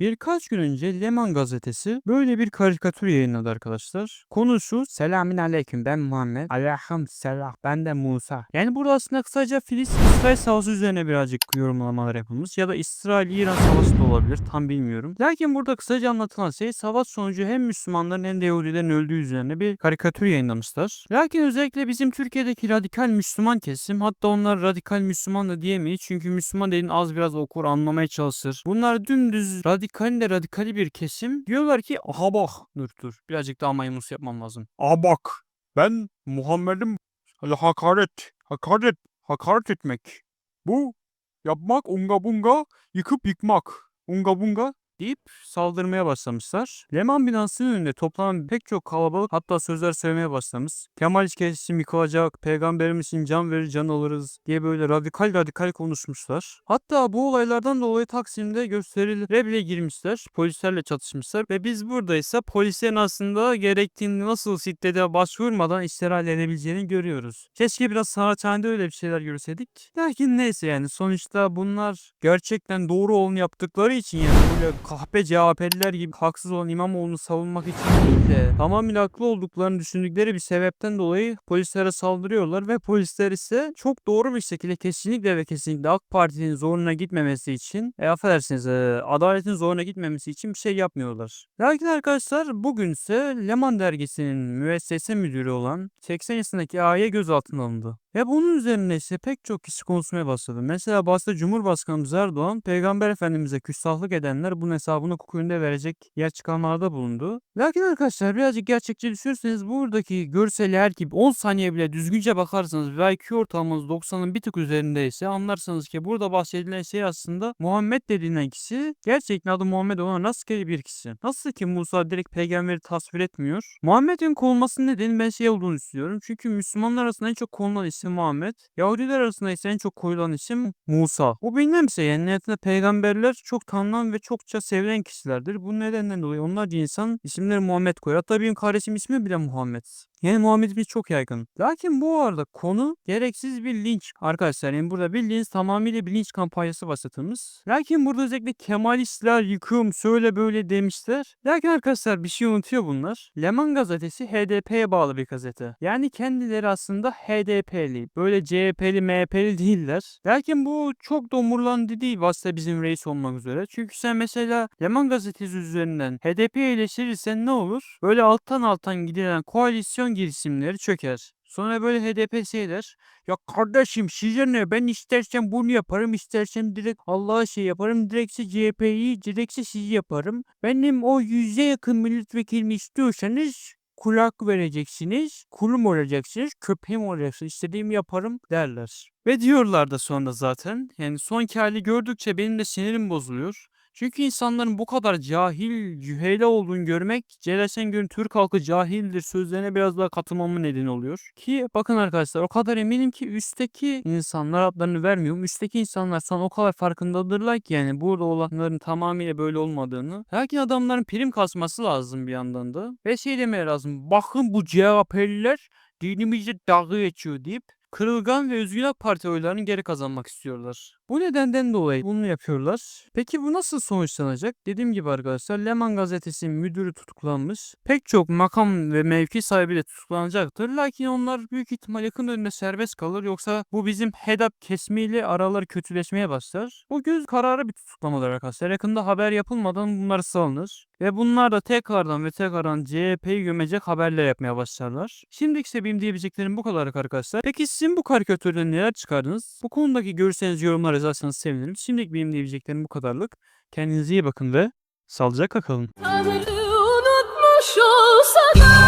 Birkaç gün önce Leman gazetesi böyle bir karikatür yayınladı arkadaşlar. Konusu Selamün Aleyküm ben Muhammed. Aleyküm selam ben de Musa. Yani burada aslında kısaca Filistin-İsrail savaşı üzerine birazcık yorumlamalar yapılmış. Ya da İsrail-İran savaşı da olabilir tam bilmiyorum. Lakin burada kısaca anlatılan şey savaş sonucu hem Müslümanların hem de Yahudilerin öldüğü üzerine bir karikatür yayınlamışlar. Lakin özellikle bizim Türkiye'deki radikal Müslüman kesim hatta onlar radikal Müslüman da diyemeyiz. Çünkü Müslüman dediğin az biraz okur anlamaya çalışır. Bunlar dümdüz radikal de radikali bir kesim. Diyorlar ki aha bak dur dur birazcık daha maymunus yapmam lazım. Aha bak ben Muhammed'im hakaret, hakaret, hakaret etmek. Bu yapmak unga bunga, yıkıp yıkmak. Unga bunga deyip saldırmaya başlamışlar. Leman binasının önünde toplanan pek çok kalabalık hatta sözler söylemeye başlamış. Kemal kesim yıkılacak, peygamberimiz can verir can alırız diye böyle radikal radikal konuşmuşlar. Hatta bu olaylardan dolayı Taksim'de gösterilere bile girmişler. Polislerle çatışmışlar ve biz buradaysa polislerin aslında gerektiğinde nasıl şiddete başvurmadan istirahat edebileceğini görüyoruz. Keşke biraz sanathanede öyle bir şeyler görseydik. Lakin neyse yani sonuçta bunlar gerçekten doğru olanı yaptıkları için yani böyle kahpe CHP'liler gibi haksız olan İmamoğlu'nu savunmak için değil de tamamıyla haklı olduklarını düşündükleri bir sebepten dolayı polislere saldırıyorlar ve polisler ise çok doğru bir şekilde kesinlikle ve kesinlikle AK Parti'nin zoruna gitmemesi için e, affedersiniz e, adaletin zoruna gitmemesi için bir şey yapmıyorlar. Lakin arkadaşlar bugünse Leman dergisinin müessese müdürü olan 80 yaşındaki A'ya gözaltına alındı. Ve bunun üzerine ise pek çok kişi konuşmaya başladı. Mesela başta Cumhurbaşkanımız Erdoğan, Peygamber Efendimiz'e küstahlık edenler bunun hesabını hukuk önünde verecek yer çıkanlarda bulundu. Lakin arkadaşlar birazcık gerçekçi düşünürseniz buradaki görseli her gibi 10 saniye bile düzgünce bakarsanız ve IQ ortalamanız 90'ın bir tık üzerindeyse anlarsınız ki burada bahsedilen şey aslında Muhammed dediğinden kişi gerçekten adı Muhammed olan rastgele bir kişi. Nasıl ki Musa direkt peygamberi tasvir etmiyor. Muhammed'in konulmasının nedeni ben şey olduğunu düşünüyorum. Çünkü Müslümanlar arasında en çok konulan isim Muhammed. Yahudiler arasında ise en çok koyulan isim Musa. Bu bilmem şey yani peygamberler çok tanınan ve çokça sevilen kişilerdir. Bu nedenden dolayı onlarca insan isimleri Muhammed koyar. Hatta benim kardeşim ismi bile Muhammed. Yani Muhammed'imiz çok yaygın. Lakin bu arada konu gereksiz bir linç. Arkadaşlar yani burada bildiğiniz tamamıyla bir linç kampanyası başlatılmış. Lakin burada özellikle Kemalistler yıkım şöyle böyle demişler. Lakin arkadaşlar bir şey unutuyor bunlar. Leman gazetesi HDP'ye bağlı bir gazete. Yani kendileri aslında HDP'li. Böyle CHP'li MHP'li değiller. Lakin bu çok da umurlandı değil vasıta bizim reis olmak üzere. Çünkü sen mesela Leman gazetesi üzerinden HDP'yi eleştirirsen ne olur? Böyle alttan alttan gidilen koalisyon girişimleri çöker. Sonra böyle HDP şey der. Ya kardeşim size ne? Ben istersen bunu yaparım, istersen direkt Allah'a şey yaparım, direktse CHP'yi, direktse sizi yaparım. Benim o yüze yakın milletvekilimi istiyorsanız kulak vereceksiniz, kulum olacaksınız, köpeğim olacaksınız, istediğimi yaparım derler. Ve diyorlar da sonra zaten. Yani son hali gördükçe benim de sinirim bozuluyor. Çünkü insanların bu kadar cahil, cühele olduğunu görmek, Celal Şengör'ün Türk halkı cahildir sözlerine biraz daha katılmamın nedeni oluyor. Ki bakın arkadaşlar o kadar eminim ki üstteki insanlar adlarını vermiyorum. Üstteki insanlar sana o kadar farkındadırlar ki yani burada olanların tamamıyla böyle olmadığını. Lakin adamların prim kasması lazım bir yandan da. Ve şey demeye lazım. Bakın bu CHP'liler dinimizle dalga geçiyor deyip Kırılgan ve Özgür AK Parti oylarını geri kazanmak istiyorlar. Bu nedenden dolayı bunu yapıyorlar. Peki bu nasıl sonuçlanacak? Dediğim gibi arkadaşlar Leman gazetesinin müdürü tutuklanmış. Pek çok makam ve mevki sahibi de tutuklanacaktır. Lakin onlar büyük ihtimal yakın dönemde serbest kalır. Yoksa bu bizim HEDAP kesimiyle araları kötüleşmeye başlar. Bu göz kararı bir tutuklamadır arkadaşlar. Yakında haber yapılmadan bunlar salınır. Ve bunlar da tekrardan ve tekrardan CHP'yi gömecek haberler yapmaya başlarlar. Şimdiki sebebim diyebileceklerim bu kadar arkadaşlar. Peki sizin bu karikatürden neler çıkardınız? Bu konudaki görüşlerinizi yorumlara yazarsanız sevinirim. Şimdilik benim diyebileceklerim bu kadarlık. Kendinize iyi bakın ve sağlıcakla kalın. Tanrı unutmuş olsa da